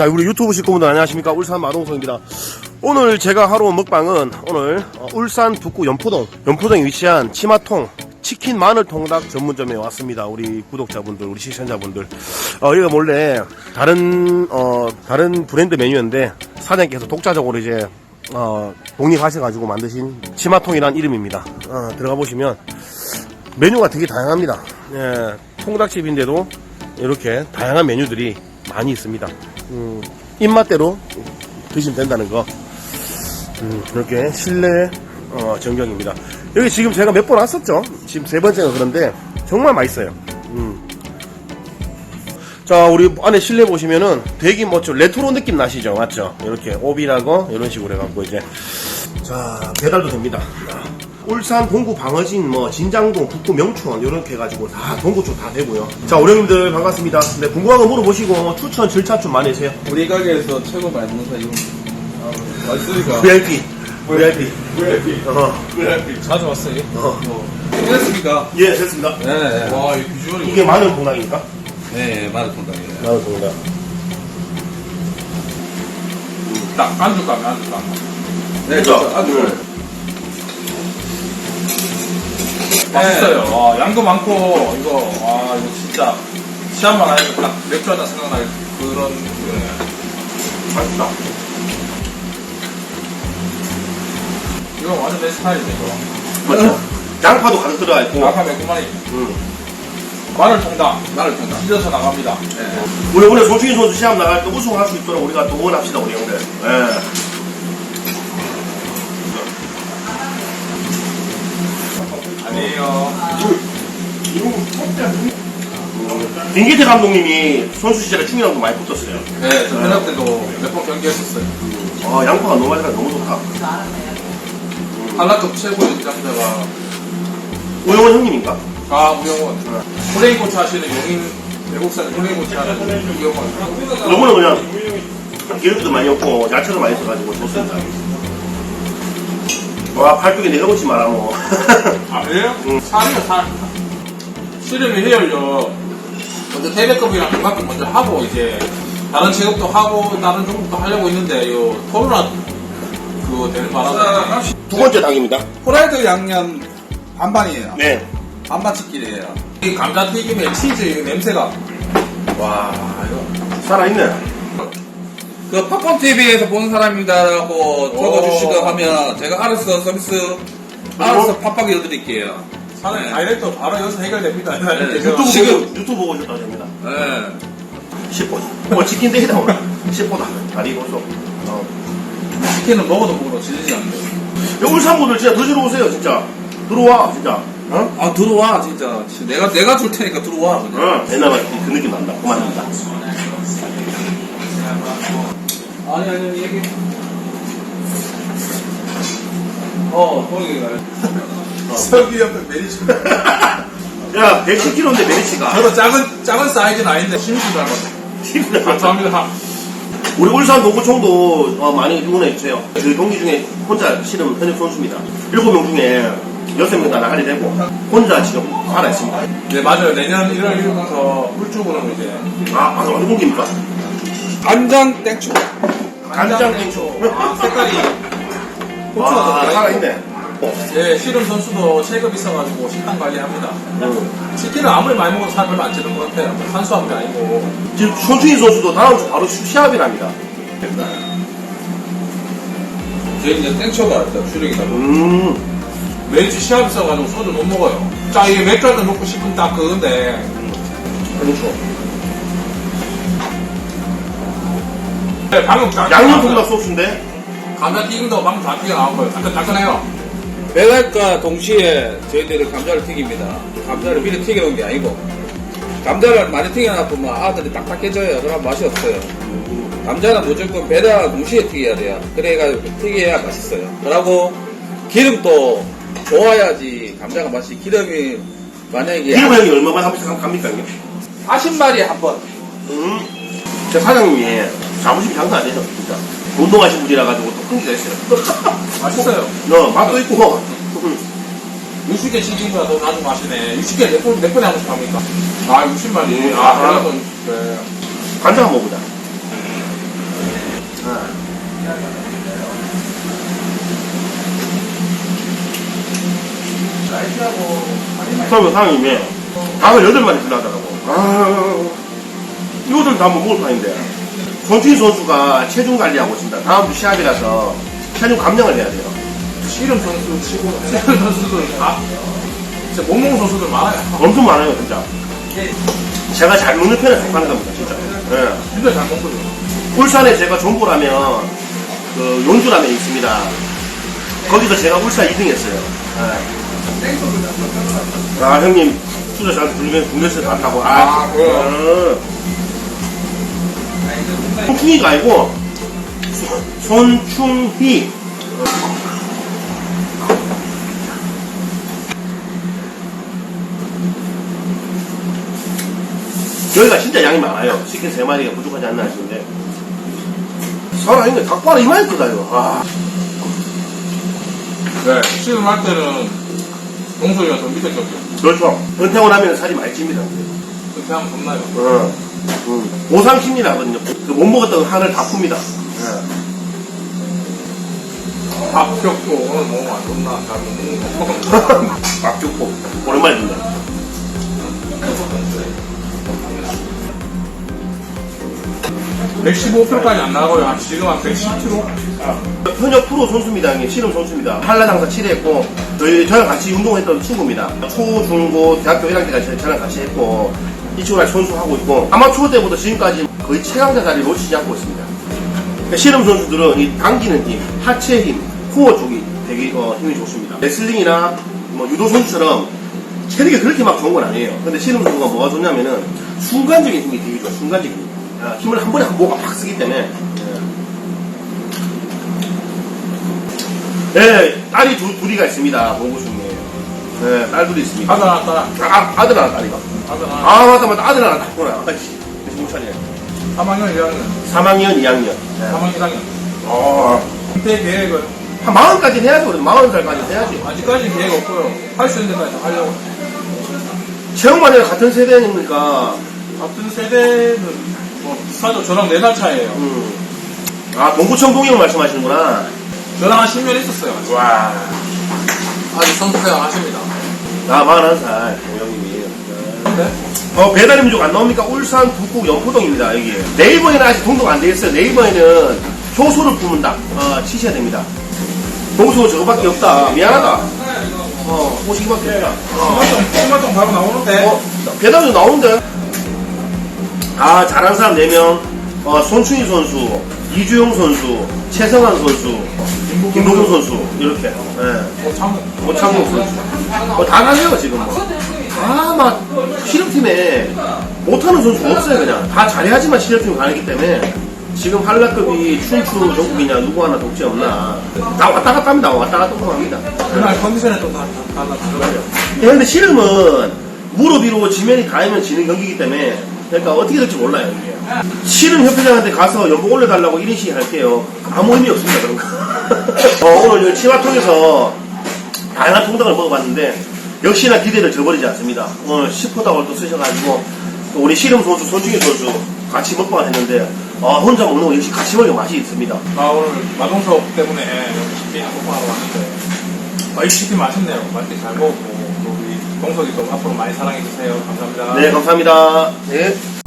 자, 우리 유튜브 식구분들 안녕하십니까. 울산 마동석입니다. 오늘 제가 하러 온 먹방은 오늘 어, 울산 북구 연포동, 연포동에 위치한 치마통 치킨 마늘 통닭 전문점에 왔습니다. 우리 구독자분들, 우리 시청자분들. 어, 여기가 원래 다른, 어, 다른 브랜드 메뉴인데 사장님께서 독자적으로 이제 어, 독립하셔가지고 만드신 치마통이란 이름입니다. 어, 들어가 보시면 메뉴가 되게 다양합니다. 예, 통닭집인데도 이렇게 다양한 메뉴들이 많이 있습니다. 음, 입맛대로 드시면 된다는 거. 음, 이렇게 실내 어, 전경입니다. 여기 지금 제가 몇 번 왔었죠? 지금 세 번째가 그런데 정말 맛있어요. 음. 자, 우리 안에 실내 보시면은 되게 멋져. 레트로 느낌 나시죠? 맞죠? 이렇게 오비라고 이런 식으로 해갖고 이제 자 배달도 됩니다. 울산 동구 방어진 뭐 진장동 북구 명촌 이렇게 해가지고 다 동구 쪽 다 되고요. 자 오령님들 반갑습니다. 네 궁금한 거 물어보시고 추천 질차 좀 많이 해주세요. 우리 가게에서 최고 맛있는 사 이거 아, 맛있으니까 VIP VIP VIP 어, VIP 자주 왔어요 어. 됐습니까? 예 됐습니다. 네. 와, 이 비주얼이 이게 마늘 공항입니까? 네, 마늘 통닭이에요. 마늘 공항. 딱 안주감, 안주감. 네? 그렇죠. 안주. 맛있어요. 와, 양도 많고 이거 와, 이거 진짜 시합만 하니까 딱 맥주 한잔 생각날 그런 네. 맛있다. 이거 완전 내 스타일이네, 이거. 맞죠? 양파도 가득 들어가 있고. 아까 매콤하니 음. 마늘 통닭, 마늘 통닭 찢어서 나갑니다. 네. 우리 오늘 조충희 선수 시합 나갈 때 우승할 수 있도록 우리가 또 응원합시다 우리 형들. 예. 김기태 감독님이 선수 시절에 충이랑도 많이 붙었어요. 네, 저 현역 때도 몇 번 경기했었어요. 아 양파가 너무 맛있다 너무 좋다. 한라급 최고의 입장자가 우영원 형님인가? 아 우영원. 플레인 코치 하시는 용인 외국산 플레인 코치 하는 우영원. 너무나 그냥 기름도 많이 없고 야채도 많이 있어가지고 좋습니다. 와 팔뚝에 내가 붙지 마라 뭐. 아 그래요? 응. 살이요 살. 씨름이 해열요. 먼저 태백급이랑 중간급 먼저 하고 이제 다른 체급도 하고 다른 종목도 하려고 있는데 요 코로나 그거 되는 바람에 두 번째 당입니다. 프라이드 양념 반반이에요. 네. 반반 치킨이에요. 이 감자튀김에 치즈 이 냄새가 와 이거 살아있네. 그 팝콘 TV에서 본 사람이다라고 적어주시고 하면 제가 알아서 서비스 알아서 팝빵 넣어드릴게요. 사는 네. 다이렉트 바로 여기서 해결됩니다. 네, 유튜브 지금- 보고, 유튜브 보고 오셨다 됩니다. 네. 10분. 뭐 치킨 데이다 오늘. 10분 다리 고소. 어. 치킨은 먹어도 먹어도 질리지 않네요. 야, 울산 분들 진짜 드시러 오세요 진짜. 들어와 진짜. 어? 아 들어와 진짜. 내가 내가 줄 테니까 들어와. 그냥. 어. 옛날 그 느낌 난다. 그만합니다. 아니 아니 아니 얘기. 어 동이가. 설기 옆에 메리츠. 야 110kg인데 메리치가. 저거 작은 작은 사이즈는 아닌데 심수 닮았네. 감사합니다. 우리 울산 동구청도 어, 많이 응원해 주세요. 저희 동기 중에 혼자 실은 현역 선수입니다. 7명 중에 6명 다 나가게 되고 혼자 지금 살아 있습니다. 네 맞아요. 내년 1월 1일부터 꿀주부는 이제 아, 맞아. 어느 공기입니까? 간장 땡초. 간장 땡초. 아, 색깔이 와, 고추가 살아있네. 예, 씨름 선수도 체급 있어가지고 식단 관리합니다. 음. 치킨을 아무리 많이 먹어도 살 별로 안 찌는 것 같아요. 탄수화물이 뭐 아니고. 지금 손충희 선수도 다음 주 바로 시- 시합이랍니다. 저희 이제 땡초가 일단 주력이다. 음. 매주 시합 있어가지고 소주 못 먹어요. 자, 이게 맥주 한잔 먹고 싶은 딱 그건데. 그렇죠. 네, 방금 다 양념 통닭 소스인데 감자 튀김도 방금 다 튀겨 나온 거예요. 약간 따끈해요. 배달과 동시에 저희들이 감자를 튀깁니다. 감자를 미리 튀겨놓은 게 아니고 감자를 많이 튀겨놔보면 아들이 딱딱해져요. 그럼 맛이 없어요. 감자는 무조건 배달 동시에 튀겨야 돼요. 그래가지고 튀겨야 맛있어요. 그러고 기름도 좋아야지 감자가 맛이 기름이 만약에 기름 향이 얼마만 한 번씩 갑니까 이게? 40마리에 한 번. 음. 제 사장님이 자부심 장사 안 되죠 진짜. 운동하신 분이라 가지고 또 큰기가 있어요. 맛있어요. 어, 맛도 있고. 음. 60개 치킨보다 더 나중 마시네. 60개 몇 번, 몇 번에 한 번씩 합니까? 아, 60마리. 아, 그래도, 네. 간장 한번 먹어보자. 처음에 상황이면 닭을 여덟 마리 필요하더라고. 아, 이거들 다못 먹을 판인데. 손준희 선수가 체중 관리하고 있습니다. 다음 주 시합이라서 체중 감량을 해야 돼요. 씨름 선수 치고 씨름 선수들 다 진짜 못 먹는 선수들 많아요. 엄청 많아요, 진짜. 제가 잘 먹는 편에 속하는 겁니다, 진짜. 예. 진짜 잘 먹거든요. 울산에 제가 존보라면, 그, 용주라면 있습니다. 거기서 제가 울산 2등 했어요. 예. 아, 형님, 수저 잘 불면 국내에서 갔다고. 아, 아, 그래요? 음. 손충이가 아니고, 손- 손충희. 여기가 진짜 양이 많아요. 치킨 3마리가 부족하지 않나 하시는데. 살아있네. 닭발이 이만히 크다요. 아. 네. 씨름 할 때는 동석이가 더 밑에 쳤죠. 그렇죠. 은퇴하고 나면 살이 많이 찝니다. 그렇게 하면 겁나요. 어. 음. 보상심리라 하거든요. 그못 먹었던 한을 다 풉니다. 예. 박격도 오늘 너무 안 좋나. 거. 박죽고. 오랜만에. 백 115kg까지 안 나가고요. 한 지금 한 110kg? 현역 프로 선수입니다. 형님. 씨름 선수입니다. 한라장사 7회 했고, 저희, 저랑 같이 운동했던 친구입니다. 초, 중, 고, 대학교 1학년 때까지 저랑 같이 했고, 이 친구랑 선수하고 있고, 아마추어 때부터 지금까지 거의 최강자 자리를 놓치지 않고 있습니다. 그러니까 씨름 선수들은 이 당기는 힘, 하체 힘, 코어 쪽이 되게 어, 힘이 좋습니다. 레슬링이나 뭐 유도 선수처럼 체력이 그렇게 막 좋은 건 아니에요. 근데 씨름 선수가 뭐가 좋냐면은 순간적인 힘이 되게 좋아요. 순간적인 힘. 아, 힘을 한 번에 한 모가 팍 쓰기 때문에. 예. 네, 딸이 두, 둘이가 있습니다. 보고 중에. 네, 딸 둘이 있습니다. 아들 하나, 딸 하나. 아, 아들 하나, 딸이가. 아들 하나. 아, 맞다, 맞다. 아들 하나 낳구나. 아이씨, 차리네. 3학년, 2학년. 3학년, 2학년. 네. 3학년, 1학년. 어, 은퇴 계획은 한 마흔까지 해야죠. 그래도 마흔 살까지 해야지. 아직까지 계획 없고요. 할 수 있는 데까지 다 하려고. 체육만이랑 같은 세대니까, 같은 세대는 뭐 비슷하죠. 저랑 4달 차이에요. 음. 아, 동구청 동영 말씀하시는구나. 저랑 한 10년 있었어요. 와. 아직 선수생활 하십니다. 나 41살, 동영님이. 근데 어, 배달의 민족 안 나옵니까? 울산 북구 영포동입니다, 여기. 네이버에는 아직 등록 안돼 있어요. 네이버에는 효소를 품은다. 어, 치셔야 됩니다. 동수 저거밖에 없다. 미안하다. 어, 오시기밖에 없다. 어. 토마토 바로 나오는데. 어, 배달도 나오는데? 아, 잘한 사람 4명. 어, 손충희 선수, 이주영 선수, 최성환 선수, 김도경 선수, 이렇게. 예. 어, 창호. 오창국 선수. 뭐다 가네요, 지금 뭐. 다 막, 실업팀에 못하는 선수가 없어요, 그냥. 다 잘해야지만 실업팀 가기 때문에. 지금 한라급이 춘추 전국이냐, 누구 하나 독지 없나. 다 왔다 갔다 합니다. 왔다 갔다 합니다. 그날 컨디션에 또다 들어가요. 예, 근데 씨름은 무릎 위로 지면이 닿으면 지는 경기이기 때문에 그러니까 어떻게 될지 몰라요 이게 씨름 협회장한테 가서 연봉 올려달라고 1인씩 할게요 아무 의미 없습니다 그런 거 어, 오늘 치마통에서 다양한 통닭을 먹어봤는데 역시나 기대를 저버리지 않습니다 오늘 시포닭을 또 쓰셔가지고 또 우리 씨름 선수 손충희 선수 같이 먹방을 했는데 아, 혼자 먹는 거 역시 같이 먹으면 맛이 있습니다 아, 오늘 마동석 때문에 여기 치킨 먹방하러 왔는데. 아, 이 치킨 맛있네요. 맛있게 잘 먹었고. 또 우리 동석이 또 앞으로 많이 사랑해주세요. 감사합니다. 네 감사합니다 네.